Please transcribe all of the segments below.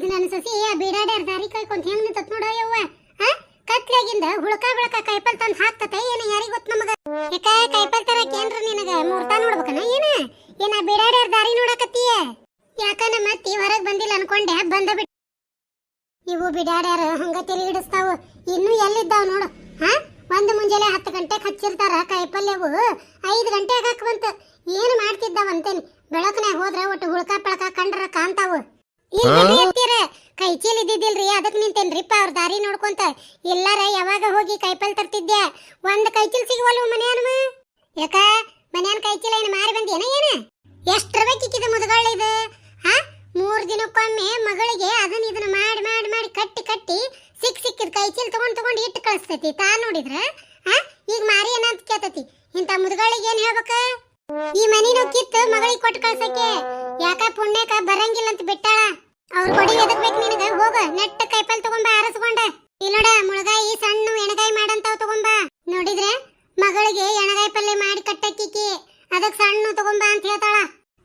ಇದು ನನ್ನ ಸಸಿ ಬೀಡಾಡ್ಯಾರ ದಾರಿ ಕಾಯ್ಕೊಂತ ಹೆಂಗ್ ನಿಂತತ್ ನೋಡ ಯವ್ವ. ಹ ಕತ್ಲಾಗಿಂದ ಹುಳಕ ಬೆಳಕ ಕೈಪಲ್ ತಂದ್ ಹಾಕ್ತತೆ ಏನ ಯಾರಿ ಗೊತ್ತ ನಮಗ? ಯಾಕ ಕೈಪಲ್ ತರಕ್ ಏನ್ರ ನಿನಗ? ಮುಹೂರ್ತ ನೋಡ್ಬೇಕನ ಏನ? ಏನ ಬೀಡಾಡ್ಯಾರ ದಾರಿ ನೋಡಕತ್ತೀಯ? ಯಾಕ ನಮ್ಮ ಅತ್ತಿ ಹೊರಗ್ ಬಂದಿಲ್ಲ ಅನ್ಕೊಂಡೆ ಬಂದ ಬಿಟ್ ಇವು ಬಿಡಾಡ್ಯಾರ ಹಂಗ ತಿರುಗಿಡಿಸ್ತಾವ ಹಿಡಿಸ್ತಾವ. ಇನ್ನು ಎಲ್ಲಿದ್ದಾವ ನೋಡು. ಹಾ ಒಂದು ಮುಂಜಾನೆ ಹತ್ತು ಗಂಟೆಗೆ ಹಚ್ಚಿರ್ತಾರ ಕಾಯಿಪಲ್ಯವು ಐದು ಗಂಟೆಗೆ ಹಾಕುವಂತ. ಏನು ಮಾಡ್ತಿದ್ದಾವ ಅಂತೇನಿ ಬೆಳಕನ್ಯಾಗ ಹೋದ್ರ ಒಟ್ಟು ಹುಳ್ಕ ಪಳಕ ಕಂಡ್ರ ಕಾಣ್ತಾವು. ಕೈ ಚೀಲ ಇದ್ದಿದ್ದಿಲ್ರಿ ಅದಕ್ಕೆ ನಿಂತೇನ್ರಿಪ್ಪ ಅವ್ರ ದಾರಿ ನೋಡ್ಕೊಂತ. ಎಲ್ಲಾರ ಯಾವಾಗ ಹೋಗಿ ಕೈಪಲ್ ತರ್ತಿದ್ದೆ ಒಂದ್ ಕೈ ಚೀಲ ಸಿಗುವಲ್ವ ಯಾಕ? ಮನೆಯನ್ ಕೈ ಚೀಲ ಏನು ಮಾರಿ ಬಂದೇನ ಏನ? ಎಷ್ಟರ ಬೇಕಿಕ್ಕಿದ ಇದು? ಹಾ ಮೂರು ದಿನಕ್ಕೊಮ್ಮೆ ಮಗಳಿಗೆ ಅದನ್ನ ಇದನ್ನ ಮಾಡಿ ಮಾಡಿ ಮಾಡಿ ಕಟ್ಟಿ ಕಟ್ಟಿ ಸಿಕ್ ಸಿಕ್ಕಿದ ಕೈ ತಗೊಂಡ್ ತಗೊಂಡ್ ಇಟ್ಟು ಕಳಿಸ್ತೈತಿ. ತಾ ನೋಡಿದ್ರ? ಹಾ ಈಗ ಮಾರಿ ಏನಂತ ಕೇಳ್ತತಿ. ಇಂಥ ಮುದಗಳಿಗೆ ಏನ್ ಹೇಳ್ಬೇಕ? ಈ ಮನಿನೂ ಕಿತ್ತು ಮಗಳಿಗೆ ಕೊಟ್ಟು ಕಳ್ಸಕ್ಕೆ. ಯಾಕ ಪುಣ್ಯಕ ಬರಂಗಿಲ್ಲ ಅಂತ ಬಿಟ್ಟಾಳ? ಅವ್ರ ಕೊಡಿ ಎದಕ್ ಬೇಕು ನಿನಗ? ಹೋಗ ನೆಟ್ಟ ಕೈಪಲ್ ತಗೊಂಬ ಆರಸ್ಕೊಂಡ ಇಲ್ಲೋಡ ಮುಳಗಾಯಿ ಸಣ್ಣ ಎಣಗಾಯಿ ಮಾಡಂತಾವ್ ತಗೊಂಬ ನೋಡಿದ್ರೆ ಮಗಳಿಗೆ ಎಣಗಾಯಿ ಪಲ್ಲೆ ಮಾಡಿ ಕಟ್ಟಕ್ಕಿಕ್ಕಿ ಅದಕ್ ಸಣ್ಣ ತಗೊಂಬ ಅಂತ ಹೇಳ್ತಾಳ.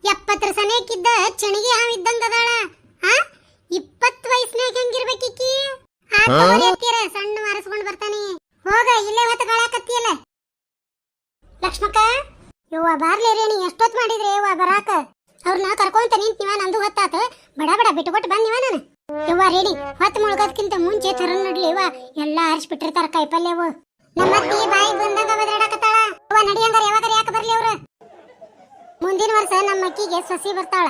ಎಪ್ಪತ್ತರ ಸನೇಕಿದ್ದ ಚಣಿಗೆ ಹಾವ್ ಇದ್ದಂಗ ಅದಾಳ. ಹಾ ಇಪ್ಪತ್ ವಯಸ್ಸಿನಾಗ ಹೆಂಗಿರ್ಬೇಕಿಕ್ಕಿ ಆ ಅತ್ತಿಯರ, ಸಣ್ಣ ಅರಸ್ಕೊಂಡ್ ಬರ್ತಾನೆ. ಹೋಗ ಇಲ್ಲೇ ಹೊತ್ತು ಗಾಳಾಕತ್ತಿಯಲ್ಲ ಲಕ್ಷ್ಮಕ್ಕ ಯವ್ವ ಬಾರ್ಲಿ ನೀ ಎಷ್ಟೊತ್ ಮಾಡಿದ್ರೆ ಯವ್ವ ಬರಾಕ? ಅವ್ರನ್ನ ಕರ್ಕೊಂತ ನಿಂತಿವ ನಂದು ಹೊತ್ತಾತ. ಬಡ ಬಡ ಬಿಟ್ಕೊಟ್ಟು ಬಂದಿವ ನಾನು. ಯವ್ವ ರೆಡಿ ಹೊತ್ತು ಮುಳುಗೋದ್ಕಿಂತ ಮುಂಚೆ ತರನ್ ನಡ್ಲಿ, ಯವ್ವ. ಎಲ್ಲ ಕಾಯಿಪಲ್ಯವು ನಮ್ಮ ಅತ್ತಿ ಬಾಯಿ ಬಂದಾಗ ಬದಲಾಡಕತ್ತಾಳ ಯವ್ವ ನಡಿಯಂಗಾರ ಯಾವಾಗ ಯಾಕೆ ಬರ್ಲಿ ಅವ್ರು? ಮುಂದಿನ ವರ್ಷ ನಮ್ಮ ಅಕ್ಕಿಗೆ ಸಸಿ ಬರ್ತಾಳ.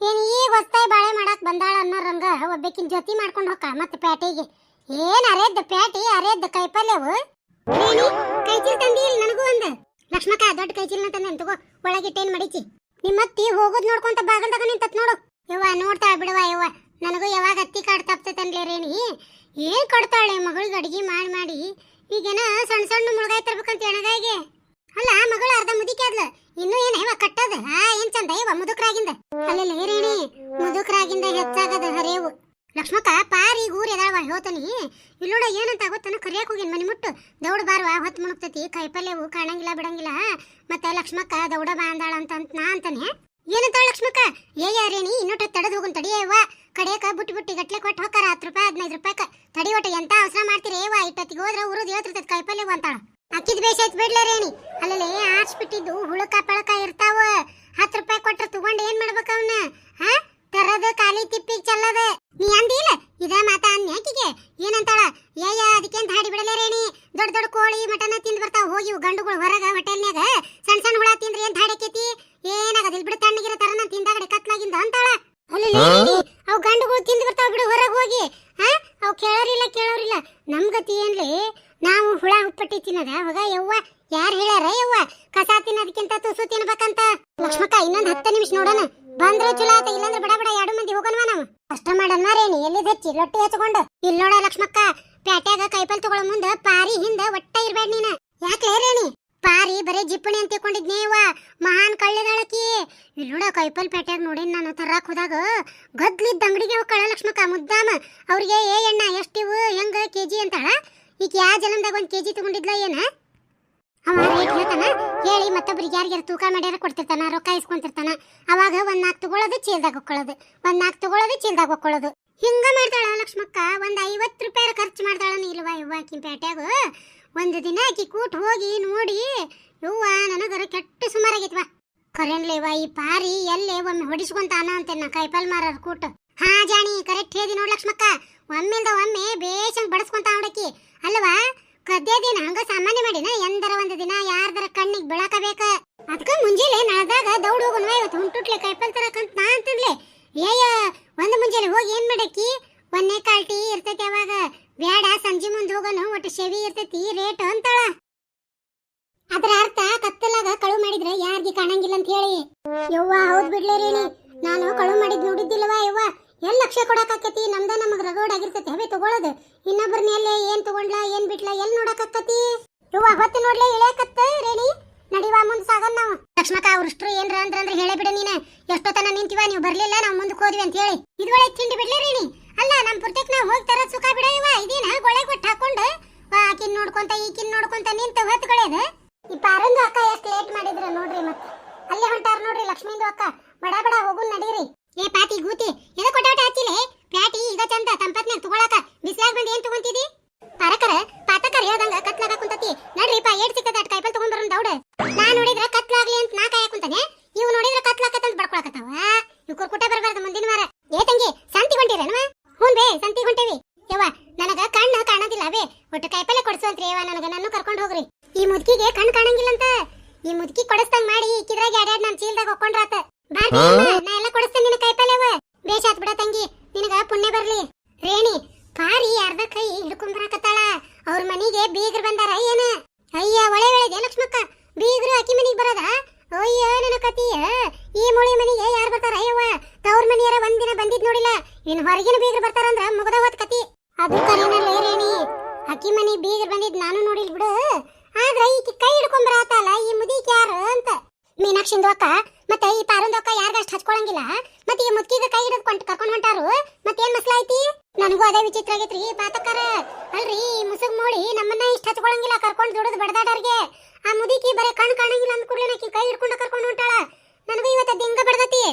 ಏನ್ ಈಗ ಹೊಸ್ತಾಯಿ ಬಾಳೆ ಮಾಡಕ್ ಬಂದಾಳ ಅನ್ನೋರಂಗ ಒಬ್ಬಕ್ಕಿನ ಜೊತೆ ಮಾಡ್ಕೊಂಡು ಹೋಗ ಮತ್ತೆ ಪ್ಯಾಟಿಗೆ. ಏನ್ ಅರೆದ್ದ ಪ್ಯಾಟಿ ಅರೇದ್ ಕಾಯಿಪಲ್ಯವು ಕೈಚೀಲ್ ತಂದಿ ನನಗೂ ಒಂದು. ಲಕ್ಷ್ಮಕ್ಕ, ದೊಡ್ಡ ಅಂತ ತಂದೆ, ತಗೋ, ಒಳಗಿಟ್ಟೇನ್ ಮಡಿಚಿ. ನಿಮ್ಮತ್ತಿ ಹೋಗೋದ್ ನೋಡ್ಕೊಂತ ಬಾಗಲ್ದಾಗ ನಿಂತತ್ ನೋಡು. ಯವ್ವ ನೋಡ್ತಾ ಬಿಡವ ಯವ್ವ. ನನಗೂ ಯಾವಾಗ ಅತ್ತಿ ಕಾಡ್ ತಪ್ತೈತನ್ಲೇ ರೇಣಿ ಏನ್ ಕೊಡ್ತಾಳೆ ಮಗಳಿಗೆ ಅಡಿಗೆ ಮಾಡಿ ಮಾಡಿ? ಈಗೇನ ಸಣ್ಣ ಸಣ್ಣ ಮುಳುಗಾಯಿ ತರ್ಬೇಕಂತ ಎಣಗಾಯಿಗೆ? ಅಲ್ಲ ಮಗಳು ಅರ್ಧ ಮುದಿಕೆ ಆದ್ಲ. ಇನ್ನು ಏನ್ ಹೇವ ಕಟ್ಟದ? ಆ, ಏನ್ ಚಂದ? ಇವ ಮುದುಕರಾಗಿಂದ. ಅಲ್ಲಿ ರೇಣಿ ಮುದುಕರಾಗಿಂದ ಹೆಚ್ಚಾಗದ ಹರೇವು. ಲಕ್ಷ್ಮಕ್ಕ, ಪಾರಿ ಊರ್ ಎದಾಳವ ಹೋತನಿ ಇಲ್ಲೋಡ ಏನಂತ ಗೊತ್ತನ? ಕರಿಯಾಕ ಹೋಗಿನ್ ಮನಿ ಮುಟ್ಟು. ದೌಡ ಬಾರ್ವ, ಹೊತ್ತು ಮುಣುಕ್ತತಿ ಕೈಪಲ್ಯವು ಕಾಣಂಗಿಲ್ಲ, ಬಿಡಂಗಿಲ್ಲ. ಮತ್ತೆ ಲಕ್ಷ್ಮಕ್ಕ, ದೌಡ ಬಾಂದಾಳ ಅಂತ ನಾ ಅಂತಾನೆ. ಏನಂತ ಲಕ್ಷ್ಮಕ್ಕ? ಏಯ ರೇಣಿ, ಇನ್ನೊಟ್ಟು ತಡದ್ ಹೋಗುನ್ ತಡಿಯವ್ವ ಕಡೆಯಕ ಬುಟ್ಟಿ ಬುಟ್ಟಿ ಗಟ್ಲೆ ಕೊಟ್ಟು ಹೋಗಾರ ಹತ್ತು ರೂಪಾಯಿ, ಹದಿನೈದು ರೂಪಾಯಿಕ ತಡಿ ಒಟ್ಟು, ಎಂತ ಅವಸರ ಮಾಡ್ತೀರಿ ಏವ ಇಟ್ಟತ್ತಿಗೆ ಹೋದ್ರ ಊರು ದೇವತ್ರ ಕೈಪಲ್ಯವು ಅಂತಾಳ. ಅಕ್ಕಿದ್ ಬೇಷ್ ಆಯ್ತು ಬಿಡ್ಲ ರೇಣಿ. ಅಲ್ಲೇ ಆರ್ಸ್ಬಿಟ್ಟಿದ್ದು ಪಳಕ ಇರ್ತಾವ ಹತ್ತು ರೂಪಾಯಿ ಕೊಟ್ರ ತಗೊಂಡ್ ಏನ್ ಮಾಡ್ಬೇಕ ಅವನ್ನ ಹಾ ತರದ ಖಾಲಿ ತಿಪ್ಪಿ ಚಲ್ಲದ ನೀ ಅಂದಿಲ್ಲ ಇದ ಮಾತ ಅನ್ಯಾಕಿಗೆ ಏನಂತಾಳ ಏಯ ಅದಕ್ಕೆ ಅಂತ ಹಾಡಿ ಬಿಡಲೇ ರೇಣಿ ದೊಡ್ಡ ದೊಡ್ಡ ಕೋಳಿ ಮಟನ ತಿಂದ್ ಬರ್ತಾವ ಹೋಗಿ ಇವು ಗಂಡುಗಳು ಹೊರಗ ಹೋಟೆಲ್ನ್ಯಾಗ ಸಣ್ಣ ಸಣ್ಣ ಹುಳ ತಿಂದ್ರಿ ಅಂತ ಹಾಡಕೈತಿ ಏನಾಗದಿಲ್ ಬಿಡು ತಣ್ಣಗಿರ ತರ ನಾನು ತಿಂದಾಗಡೆ ಕತ್ಲಾಗಿಂದ ಅಂತಾಳ ಅಲ್ಲಿ ಅವು ಗಂಡುಗಳು ತಿಂದ್ ಬರ್ತಾವ ಬಿಡು ಹೊರಗೆ ಹೋಗಿ ಹಾ ಅವು ಕೇಳೋರಿಲ್ಲ ಕೇಳೋರಿಲ್ಲ ನಮ್ ಗತಿ ಏನ್ಲಿ ನಾವು ಹುಳ ಹುಪ್ಪಟ್ಟಿ ತಿನ್ನದ ಹೋಗ ಯವ್ವ ಯಾರು ಹೇಳ್ಯಾರ ಯವ್ವ ಕಸ ತಿನ್ನೋದಕ್ಕಿಂತ ತುಸು ತಿನ್ಬೇಕಂತ ಲಕ್ಷ್ಮಕ್ಕ ಇನ್ನೊಂದ್ ಹತ್ತು ನಿಮಿಷ ನೋಡೋಣ ಬಂದ್ರೆ ಚಲೋ ಆತ ಇಲ್ಲಂದ್ರೆ ಬಡ ಬಡ ಎರಡು ಮಂದಿ ಹೋಗೋಣವ ನಾವು ಅಷ್ಟ ಮಾಡಣ್ಣ ರೇಣಿ ಎಲ್ಲಿದ್ ಹಚ್ಚಿ? ಲೊಟ್ಟಿ ಹಚ್ಕೊಂಡು. ಇಲ್ಲಿ ನೋಡ ಲಕ್ಷ್ಮಕ್ಕ, ಪ್ಯಾಟ್ಯಾಗ ಕೈಪಲ್ ತಗೊಳ್ಳೋ ಮುಂದ ಪಾರಿ ಹಿಂದ ಒಟ್ಟ ಇರ್ಬೇಡ ನೀನ. ಯಾಕೆ ರೇಣಿ ಪಾರಿ ಬರೀ ಜಿಪ್ಪಣಿ ಅಂತ ತಿಳ್ಕೊಂಡಿದ್ನೇವ ಮಹಾನ್ ಕಳ್ಳೆದಾಳಕಿ. ಇಲ್ಲಿ ನೋಡ ಕೈಪಲ್ ಪ್ಯಾಟ್ಯಾಗ ನೋಡಿನ ನಾನು ತರಾಕ್ ಹೋದಾಗ. ಗದ್ಲಿದ್ದ ಅಂಗಡಿಗೆ ಹೋಗ್ಕಳ ಲಕ್ಷ್ಮಕ್ಕ, ಮುದ್ದಾಮ. ಅವ್ರಿಗೆ, ಏ ಎಣ್ಣ ಎಷ್ಟಿವು ಹೆಂಗ? ಕೆಜಿ? ಅಂತಾಳ. ಈಗ ಯಾ ಜಲಂದಾಗ ಒಂದ್ ಕೆಜಿ ತಗೊಂಡಿದ್ಲ ಏನ? ಮತ್ತೊಬ್ರಿಗೆ ಯಾರಿಗಾರ ತೂಕ ಮಾಡ್ಯಾರ ಕೊಡ್ತಿರ್ತಾನ, ರೊಕ್ಕ ಇಸ್ಕೊಂತಿರ್ತಾನ, ಅವಾಗ ಒಂದ್ ನಾಲ್ಕು ತಗೊಳ್ಳೋದು ಚೀಲ್ದಾಗ ಹೊಕ್ಕೊಳ್ಳೋದು ಒಂದ್ ನಾಲ್ಕು ತಗೊಳ್ಳೋದು ಚೀಲ್ದಾಗ ಹೊಕ್ಕೊಳ್ಳೋದು ಹಿಂಗ ಮಾಡ್ತಾಳ ಲಕ್ಷ್ಮಕ್ಕ, ಒಂದ್ ಐವತ್ತು ರೂಪಾಯಿ ಖರ್ಚು ಮಾಡ್ತಾಳ ಇಲ್ವಾ ಇವ್ವ ಆಕಿನ ಪೇಟ್ಯಾಗ ಒಂದು ದಿನ ಆಕಿ ಕೂಟ್ ಹೋಗಿ ನೋಡಿ ಇವ್ವ ನನಗರ ಕೆಟ್ಟ ಸುಮಾರಾಗೈತ್ವ ಕರೆನ್ಲೇವ ಈ ಪಾರಿ ಎಲ್ಲೇ ಒಮ್ಮೆ ಹೊಡಿಸ್ಕೊಂತಾನ ಅಂತ ನಾ ಕೈಪಲ್ ಮಾರರ್ ಕೂಟ್. ಹಾ ಜಾಣಿ ಕರೆಕ್ಟ್ ಹೇಳಿ ನೋಡ್ ಲಕ್ಷ್ಮಕ್ಕ. ಒಮ್ಮೆಲ್ದ ಒಮ್ಮೆ ಬೇಷಂಗ್ ಬಡಸ್ಕೊಂತ ನೋಡಕಿ ಅಲ್ವಾ? ಕದ್ದೇ ದಿನ ಹಂಗ ಸಾಮಾನ್ಯ ಮಾಡಿನ? ಎಂದರ ಒಂದು ದಿನ ಯಾರ್ದರ ಕಣ್ಣಿಗೆ ಬೆಳಕಬೇಕ? ಅದಕ್ಕ ಮುಂಜಾನೆ ನಳದಾಗ ದೌಡ್ ಹೋಗೋಣ ಇವತ್ತು ಹುಂಟುಟ್ಲೆ ಕೈಪಲ್ ತರಕಂತ ನಾ ಅಂತಂದ್ಲೆ. ಏಯ, ಒಂದು ಮುಂಜಾನೆ ಹೋಗಿ ಏನ್ ಮಾಡಕ್ಕಿ? ಒಂದೇ ಕಾಲ್ಟಿ ಇರ್ತೈತಿ ಅವಾಗ. ಬೇಡ ಸಂಜೆ ಮುಂದೆ ಹೋಗೋಣ ಒಟ್ಟು ಶೆವಿ ಇರ್ತೈತಿ, ರೇಟ್ ಅಂತಾಳ. ಅದ್ರ ಅರ್ಥ ಕತ್ತಲಾಗ ಕಳು ಮಾಡಿದ್ರೆ ಯಾರಿಗೆ ಕಾಣಂಗಿಲ್ಲ ಅಂತ ಹೇಳಿ. ಯವ್ವ, ಹೌದ್ ಬಿಡ್ಲೇ ನಾನು ಕಳು ಮಾಡಿದ್ ನೋಡಿದ್ದಿಲ್ವಾ ಯವ್ವ? ಎಲ್ ಲಕ್ಷ ಕೊಡಕಾಕತಿ ನಮ್ದ ನಮಗ್ ರಗೋಡ್ ಆಗಿರ್ತೈತಿ. ಹವೆ ತಗೊಳ್ಳೋದು ಇನ್ನೊಬ್ಬರ ಮೇಲೆ ಏನ್ ತಗೊಂಡ್ಲಾ, ಏನ್ ಬಿಟ್ಲ ಎಲ್ಲಿ ನೋಡಕಾಕತಿ ಇವ ಹೊತ್ತು ನೋಡ್ಲೆ, ಇಳಿಯಕತ್ತ ರೇಣಿ? ನಡಿವಾ ಮುಂದ್ ಸಾಗನ್ ನಾವು. ಲಕ್ಷ್ಮಕ ಅವ್ರಷ್ಟ್ರು ಏನ್ರ ಅಂದ್ರ ಅಂದ್ರೆ ಹೇಳೇ ಬಿಡ ನೀನ. ಎಷ್ಟೊತ್ತನ ನಿಂತಿವ, ನೀವು ಬರ್ಲಿಲ್ಲ, ನಾವು ಮುಂದಕ್ಕೆ ಹೋದ್ವಿ ಅಂತ ಹೇಳಿ. ಇದ್ರೊಳಗೆ ತಿಂಡಿ ಬಿಡ್ಲಿ ರೇಣಿ. ಅಲ್ಲ, ನಮ್ ಪುರ್ತಕ್ ನಾವು ಹೋಗಿ ತರ ಸುಖ ಬಿಡ ಇವ ಇದೇನ ಗೊಳೆ ಕೊಟ್ಟು ಹಾಕೊಂಡು ಆಕಿನ್ ನೋಡ್ಕೊಂತ, ಈಕಿನ್ ನೋಡ್ಕೊಂತ ನಿಂತ ಕಳೆಯದು? ಈ ಪಾರಂದು ಅಕ್ಕ ಎಷ್ಟು ಲೇಟ್ ಮಾಡಿದ್ರ ನೋಡ್ರಿ ಮತ್ತೆ. ಅಲ್ಲೇ ಹೊಂಟಾರ ನೋಡ್ರಿ ಲಕ್ಷ್ಮೀಂದು ಅಕ್ಕ. ಬಡ ಬಡ ಹೋಗು ನಡೀರಿ. ಏ ಪಾತಿ, ಗೂತಿ ಎದ ಕೊಟ್ಟಾಟ ಹಚ್ಚಿಲೆ? ಪ್ಯಾಟಿ, ಈಗ ಚಂದ ತಂಪತ್ನಾಗ ತಗೊಳಕ. ಬಿಸ್ಲಾಗ ಬಂದ್ ಏನ್ ತಗೊಂತಿದಿ? ಪರಕರ, ಪಾತಕರ ಹೇಳ್ದಂಗ ಕತ್ಲಾಗ ಕುಂತತಿ ಪಾ, ಏಡ್ ಸಿಕ್ಕದ ಅಟ್ ಕೈಪಲ್ ತಗೊಂಡ್ ಬರೋನ್ ದೌಡ. ನಾ ನೋಡಿದ್ರ ಕತ್ಲಾಗ್ಲಿ ಅಂತ ನಾ ಕಾಯ ಕುಂತಾನೆ. ಇವ್ ನೋಡಿದ್ರ ಕತ್ಲಾಕತ್ತಂತ ಬಡ್ಕೊಳಕತ್ತಾವ. ಇವ್ ಕುರ್ಕುಟ ಬರಬಾರ್ದು ಮುಂದಿನ ವಾರ. ಏ ತಂಗಿ, ಸಂತಿ ಹೊಂಟಿರೇನವ? ಹ್ಞೂ ಬೇ, ಸಂತಿ ಹೊಂಟೇವಿ. ಯವ್ವ, ನನಗ ಕಣ್ಣ ಕಾಣೋದಿಲ್ಲ ಬೇ. ಒಟ್ಟು ಕಾಯಿಪಲ್ಲೆ ಅಂತ ಯವ್ವ, ನನಗ ನನ್ನ ಕರ್ಕೊಂಡು ಹೋಗ್ರಿ. ಈ ಮುದುಕಿಗೆ ಕಾಣಂಗಿಲ್ಲ ಅಂತ ಈ ಮುದುಕಿ ಕೊಡಸ್ದಂಗ್ ಮಾಡಿ, ಇಕ್ಕಿದ್ರಾಗ ಎರಡೆರಡು ನಮ್ಮ ಚೀಲ್ದಾಗ ಹೊಕ್ಕೊಂಡ್ರಾತ. ಬಾರ್ಬಿ ಅಮ್ಮ, ನಾ ಎಲ್ಲ ಕೊಡಿಸ್ತೇನೆ ನಿನ್ನ ಕಾಯಿಪಲ್ಲೆವ ಬೇಷ್ ಆತ್ ಬಿಡ ತಂಗಿ ನಿನಗ ಪುಣ್ಯ ಬರ್ಲಿ. ರೇಣಿ ಪಾರಿ ಅರ್ಧ ಕೈ ಹಿಡ್ಕೊಂಡ್ ಬರಾಕತ್ತಾಳ ಅವ್ರ ಮನಿಗೆ ಬೀಗ್ರ ಬಂದಾರ ಏನ? ಅಯ್ಯ ಒಳೆ ಒಳಗೆ ಲಕ್ಷ್ಮಕ್ಕ ಬೀಗ್ರು ಅಕ್ಕಿ ಮನಿಗೆ ಬರೋದ? ಅಯ್ಯ ನನ್ನ ಕತಿಯ ಈ ಮೂಳಿ ಮನಿಗೆ ಯಾರು ಬರ್ತಾರ ಅಯ್ಯವ್ವ? ತವ್ರ ಮನಿಯರ ಒಂದಿನ ಬಂದಿದ್ ನೋಡಿಲ್ಲ. ಇನ್ ಹೊರಗಿನ ಬೀಗರು ಬರ್ತಾರಂದ್ರ ಮುಗದ ಹೋತ್ ಕತಿ. ಅದು ಕರೀನಲ್ಲೇ ರೇಣಿ. ಅಕ್ಕಿ ಮನಿ ಬೀಗರು ಬಂದಿದ್ ನಾನು ನೋಡಿಲ್ ಬಿಡು. ಆದ್ರ ಈಕಿ ಕೈ ಹಿಡ್ಕೊಂಡ್ ಬರಾತಲ್ಲ ಈ ಮುದಿಕ್ ಯಾರು ಅಂತ. ಮೀನಾಕ್ಷಿಂದು ಅಕ್ಕ ಮತ್ತೆ ಈ ಪಾರಂದು ಅಕ್ಕ ಯಾರಿಗಷ್ಟು ಹಚ್ಕೊಳಂಗಿಲ್ಲ ಮತ್ತೆ ಈ ಮುದ್ಕಿಗ ಕೈ ಹಿಡಿದು ಕೊಂಟ್ ಕರ್ಕೊಂಡ್ ಹೊಂಟಾರು. ಮತ್ತೇನ್ ಮಸ್ಲ ಐತಿ ನನಗೂ ಅದೇ ವಿಚಿತ್ರ ಆಗೈತ್ರಿ ಪಾತಕರ. ಅಲ್ರಿ ಈ ಮುಸುಗ್ ನೋಡಿ ನಮ್ಮನ್ನ ಇಷ್ಟ ಹಚ್ಕೊಳಂಗಿಲ್ಲ ಕರ್ಕೊಂಡ್ ದುಡಿದು ಬಡದಾಡರ್ಗೆ. ಆ ಮುದಿಕಿ ಬರೇ ಕಣ್ ಕಾಣಂಗಿಲ್ಲ ಅಂದ ಕೂಡಲೇ ನಾಕಿ ಕೈ ಹಿಡ್ಕೊಂಡು ಕರ್ಕೊಂಡು ಹೊಂಟಾಳ. ನನಗೂ ಇವತ್ತ ದಿಂಗ ಬಡದತಿ.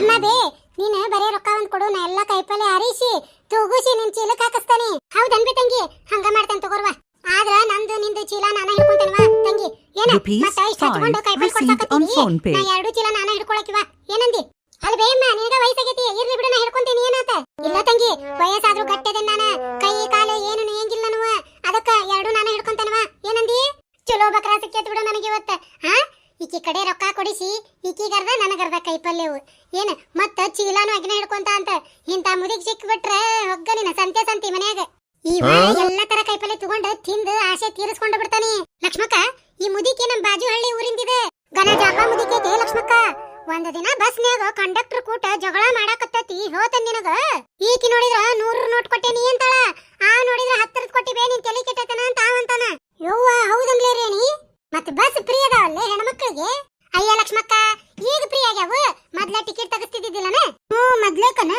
ಎಮ್ಮ ಬೇ ನೀನ್ ಬರೇ ರೊಕ್ಕ ಒಂದ್ ಕೊಡು ನಾ ಎಲ್ಲಾ ಕೈಪಲ್ಲೆ ಅರಿಸಿ ತೂಗುಸಿ ನಿನ್ ಚೀಲಕ್ ಹಾಕಿಸ್ತಾನೆ. ಹೌದನ್ಬಿ ತಂಗಿ ಹಂಗ ಮಾಡ್ತೇನೆ ತಗೋರ್ವಾ. ಆದ್ರ ನಂದು ನಿಂದು ಚೀಲ ನಾನ ಹಿಡ್ಕೊಂತೇನವಾ ತಂಗಿ? ಏನ? ಮತ್ತೆ ಮತ್ತ ಇಷ್ಟ ಹಚ್ಕೊಂಡು five ಕೈಪಲ್ಲೆ ಕೊಡ್ಸಾಕತ್ತೀನಿ. ನಾ ಎರಡು ಚೀಲ ನಾನ ಹಿಡ್ಕೊಳಕಿವಾ ಏನಂದಿ? ಅಲ್ ಬೇಯಮ್ಮ ನಿನಗ ವಯಸ್ಸಾಗೈತಿ. ಇರ್ಲಿ ಬಿಡು, ನಾ ಹಿಡ್ಕೊಂತೀನಿ ಏನಾತ? ಇಲ್ಲ ತಂಗಿ, ವಯಸ್ಸಾದ್ರೂ ಗಟ್ಟದೆ ನಾನ. ಕೈ, ಕಾಲು ಏನು ನೇಂಗಿಲ್ಲ ನನವ. ಅದಕ್ಕ ಎರಡು ನಾನು ಹಿಡ್ಕೊಂತೇನವ ಏನಂದಿ? ಚಲೋ ಬಕ್ರ ಸಿಕ್ಕೇತ್ ಬಿಡು ನನಗೆ ಇವತ್ತ ಹಾ ಈಕಿ ಕಡೆ ರೊಕ್ಕ ಕೊಡಿಸಿ ಈಕಿಗರ್ದ ನನಗರ್ದ ಕೈಪಲ್ಯವು ಏನ ಮತ್ತ ಚೀಲಾನು ಅಗ್ನ ಹಿಡ್ಕೊಂತ ಅಂತ ಇಂತ ಮುದಿಗ್ ಸಿಕ್ಬಿಟ್ರೆ ಹೊಗ್ಗಲಿನ ಸಂತೆ ಸಂತಿ ಮನ್ಯಾಗ ಈ ವಾರ ಎಲ್ಲಾ ತರ ಕೈಪಲ್ಯ ತಗೊಂಡು ತಿಂದು ಆಸೆ ತೀರಿಸ್ಕೊಂಡು ಬಿಡ್ತಾನೆ ಲಕ್ಷ್ಮಕ್ಕ ಈ ಮುದಿಕೆ ನಮ್ ಬಾಜು ಹಳ್ಳಿ ಊರಿಂದಿದೆ ಗನ ಜಾಪ ಮುದಿಕೈತೆ ಲಕ್ಷ್ಮಕ್ಕ ಒಂದ್ ದಿನ ಬಸ್ನ್ಯಾಗ ಕಂಡಕ್ಟರ್ ಕೂಟ ಜಗಳ ಮಾಡಾಕತ್ತತಿ ಹೋತನ್ ನಿನಗ. ಈಕಿ ನೋಡಿದ್ರ ನೂರು ನೋಟ್ ಕೊಟ್ಟೇನಿ ಅಂತಾಳ. ಆ ನೋಡಿದ್ರ ಹತ್ತರದ್ ಕೊಟ್ಟಿಬೇ ನಿನ್ ತಲೆ ಕೆಟ್ಟತನ ಅಂತ ಅವಂತಾನ ಯವ್ವ ಹೌದನ್ಲೇ ರೇಣಿ ಮತ್ ಬಸ್ ಫ್ರೀ ಅದಾವಲ್ಲೇ ಹೆಣ್ಮಕ್ಳಿಗೆ? ಅಯ್ಯ ಲಕ್ಷ್ಮಕ್ಕ, ಈಗ ಫ್ರೀ ಆಗ್ಯಾವ? ಮೊದ್ಲ ಟಿಕೆಟ್ ತಗಸ್ತಿದ್ದಿದ್ದಿಲ್ಲನ? ಹ್ಞೂ, ಮೊದ್ಲೇಕನ.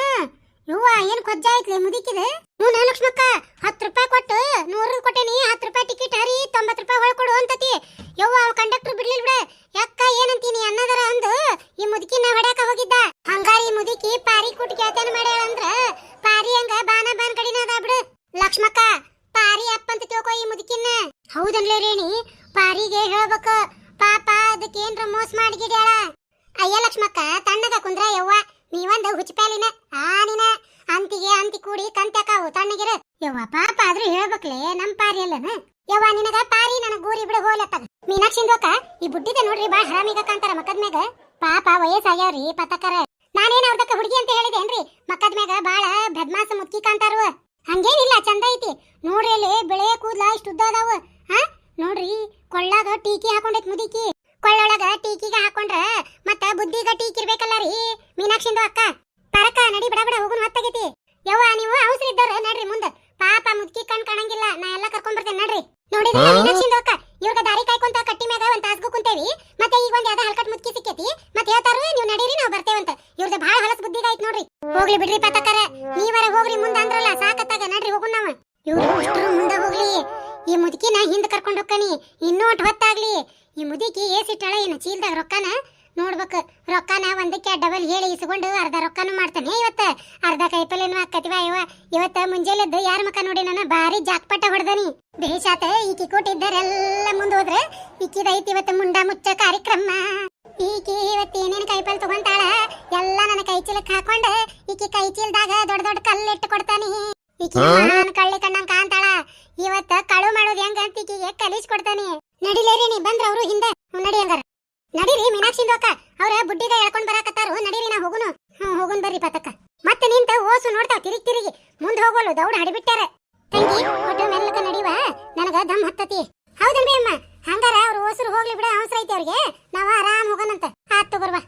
ಯವ್ವ, ಏನ್ ಕೊಜ್ಜ ಐತ್ಲೆ ಮುದಿಕಿದ? ಹ್ಞೂ ಲಕ್ಷ್ಮಕ್ಕ, ಹತ್ತು ರೂಪಾಯಿ ಕೊಟ್ಟು ನೂರು ಕೊಟ್ಟೇನಿ ಹತ್ತು ರೂಪಾಯಿ ಟಿಕೆಟ್ ಹರಿ, ತೊಂಬತ್ತು ರೂಪಾಯಿ ಹೊಳ್ಕೊಡು ಅಂತತಿ. ಯವ್ವ, ಅವ ಕಂಡಕ್ಟರ್ ಬಿಡ್ಲಿಲ್ ಬಿಡ. ಯಾಕ ಏನಂತೀನಿ ಅನ್ನದರ ಅಂದು ಈ ಮುದುಕಿನ ಹೊಡ್ಯಾಕ ಹೋಗಿದ್ದ. ಹಂಗಾರಿ ಈ ಮುದುಕಿ ಪಾರಿ ಕುಟ್ ಕೇಳ್ತೇನೆ ಮಾಡ್ಯಾಳ ಅಂದ್ರ ಪಾರಿ ಹಂಗ ಬಾನ ಬಾನ್ ಕಡಿನ ಅದ ಬಿಡು. ಲಕ್ಷ್ಮಕ್ಕ, ಪಾರಿ ಅಪ್ಪ ಅಂತ ತಿಳ್ಕೊ ಈ ಮುದುಕಿನ. ಹೌದನ್ಲೇ ರೇಣಿ ಪಾರಿಗೆ ಹೇಳ್ಬೇಕ. ಪಾಪ, ಅದಕ್ಕೇನ್ರ ಮೋಸ ಮಾಡಿಗಿಡ್ಯಾಳ ಅಯ್ಯ ಲಕ್ಷ್ಮಕ್ಕ, ತಣ್ಣಗ ಕುಂದ್ರ ಯವ್ವ, ನೀವಂದ ಹುಚ್ಚಪ್ಯಾಲಿನ ಆನಿನ ಅಂತಿಗೆ ಅಂತಿ ಕೂಡಿ ಕಂತ್ಯಾಕಾವು ತಣ್ಣಗಿರ. ಯವ್ವ ಪಾಪ ಆದ್ರೂ ಹೇಳ್ಬೇಕ್ಲೆ ನಮ್ ಪಾರಿ ಅಲ್ಲನ? ಯವ್ವ ನಿನಗ ಪಾರಿ ನನಗ ಗೂರಿ ಬಿಡು ಹೋಲತ್ತಾಗ. ಮೀನಾಕ್ಷಿಂದೋಕ ಈ ಬುಡ್ಡಿದ ನೋಡ್ರಿ ಬಾ ಹರಾಮಿಗ ಕಾಂತಾರ ಮಕ್ಕದ ಮ್ಯಾಗ ಪಾಪ ವಯಸ್ಸಾಗ್ಯಾವ್ರಿ ಪತಕರ. ನಾನೇನ್ ಅವ್ರದಕ್ಕ ಹುಡುಗಿ ಅಂತ ಹೇಳಿದೇನ್ರಿ? ಮಕ್ಕದ ಮ್ಯಾಗ ಬಾಳ ಬದ್ಮಾಸ ಮುಕ್ಕಿ ಕಾಂತಾರು ಹಂಗೇನಿಲ್ಲ, ಚಂದ ಐತಿ. ನೋಡ್ರಿ ಅಲ್ಲಿ ಬೆಳೆಯ ಕೂದ್ಲ ಇಷ್ಟು ಉದ್ದ ಅದಾವ. ಹಾ ನೋಡ್ರಿ, ಕೊಳ್ಳಾಗ ಟೀಕಿ ಹಾಕೊಂಡೈತ್ ಮುದಿಕಿ. ಕೊಳ್ಳೊಳಗ ಟೀಕಿಗೆ ಹಾಕೊಂಡ್ರ ಮತ್ತ ಬುದ್ಧಿಗ ಟೀಕ್ ಇರ್ಬೇಕಲ್ಲ ರೀ ಮೀನಾಕ್ಷಿಂದು ಅಕ್ಕ ಪರಕ ನಡಿ ಬಡ ಬಡ ಹೋಗುನ್ ಹೊತ್ತಾಗೈತಿ ಯವ್ವ ನೀವು ಅವಸರ ಇದ್ದವ್ರ ನಡ್ರಿ ಮುಂದ ಪಾಪ ಮುದ್ಕಿ ಕಣ್ ಕಾಣಂಗಿಲ್ಲ ನಾ ಎಲ್ಲ ಕರ್ಕೊಂಡ್ ಬರ್ತೇನೆ ನಡ್ರಿ ನೋಡಿದ್ರ ಮೀನಾಕ್ಷಿಂದು ಅಕ್ಕ ಇವ್ರಿಗೆ ದಾರಿ ಕಾಯ್ಕೊಂತ ಕಟ್ಟಿ ಮ್ಯಾಗ ಒಂದ್ ತಾಸ್ಗೂ ಕುಂತೇವಿ ಮತ್ತೆ ಈಗ ಒಂದ್ ಯಾವ್ದ ಹಲ್ಕಟ್ ಮುದ್ಕಿ ಸಿಕ್ಕೇತಿ ಮತ್ತೆ ಹೇಳ್ತಾರು ನೀವು ನಡೀರಿ ಇವ್ರದ ಬಹಳ ಹೊಲಸ ಬುದ್ಧಿ ಐತ್ ನೋಡ್ರಿ. ಹೋಗ್ಲಿ ಬಿಡ್ರಿ ಪತಕರ. ನೀವರ ಹೋಗ್ರಿ ಮುಂದ ಅಂದ್ರಲ್ಲ, ಸಾಕತ್ತಾಗ ನಡ್ರಿ ಹೋಗೋಣ ನಾವ. ಇವ್ರು ಅಷ್ಟ್ರು ಮುಂದ ಹೋಗ್ಲಿ. ಈ ಮುದುಕಿನ ಹಿಂದ್ ಕರ್ಕೊಂಡು ಹೋಗ್ಕಣಿ. ಇನ್ನೂ ಅಟ್ ಹೊತ್ತಾಗ್ಲಿ. ಈ ಮುದುಕಿ ಏಸಿಟ್ಟಾಳ ಏನು ಚೀಲ್ದಾಗ ರೊಕ್ಕನ? ನೋಡ್ಬೇಕು. ರೊಕ್ಕನ ಒಂದಕ್ಕೆ ಡಬಲ್ ಹೇಳಿ ಇಸ್ಕೊಂಡು ಅರ್ಧ ರೊಕ್ಕನು ಮಾಡ್ತಾನೆ. ಇವತ್ತ? ಅರ್ಧ ಕೈಪಲ್ಯನು ಹಾಕತಿವ ಇವ ಇವತ್ತ ಮುಂಜಾನೆದ್ದು ಯಾರ ಮುಖ ನೋಡಿ ನಾನು ಭಾರಿ ಜಾಕ್ಪಟ ಹೊಡ್ದನಿ. ಬೇಷಾತ ಈಕಿ ಕೊಟ್ಟಿದ್ದರೆಲ್ಲ ಮುಂದೆ ಹೋದ್ರೆ, ಈಕಿದೈತಿ ಇವತ್ತು ಮುಂಡ ಮುಚ್ಚ ಕಾರ್ಯಕ್ರಮ. ಈಕಿ ಇವತ್ತು ಏನೇನ್ ಕೈಪಲ್ ತಗೊಂತಾಳ ಎಲ್ಲ ನನ್ನ ಕೈ ಚೀಲಕ್ಕೆ ಹಾಕೊಂಡ ಈಕಿ ಕೈ ಚೀಲದಾಗ ದೊಡ್ಡ ದೊಡ್ಡ ಕಲ್ಲು ಇಟ್ಟು ಕೊಡ್ತಾನಿ. ಈಕಿ ಮಹಾನ್ ಕಳ್ಳಿ ಕಣ್ಣಂಗ್ ಕಾಂತಾಳ ಇವತ್ತ ಕಳು ಮಾಡೋದು ಹೆಂಗ ಅಂತ ಈಕಿಗೆ ಕಲಿಸ್ ಕೊಡ್ತಾನೆ. ನಡಿಲೇರಿ ನೀ ಬಂದ್ರ ಅವರು ಹಿಂದೆ ಹೋಗ್ಲಿ ಬಿಡ ಅವಸರ ಐತಿ ಅವ್ರಿಗೆ. ನಾವ ಆರಾಮ್ ಹೋಗೋಣಂತ. ಆತ್ ತಗೋರ್ವಾ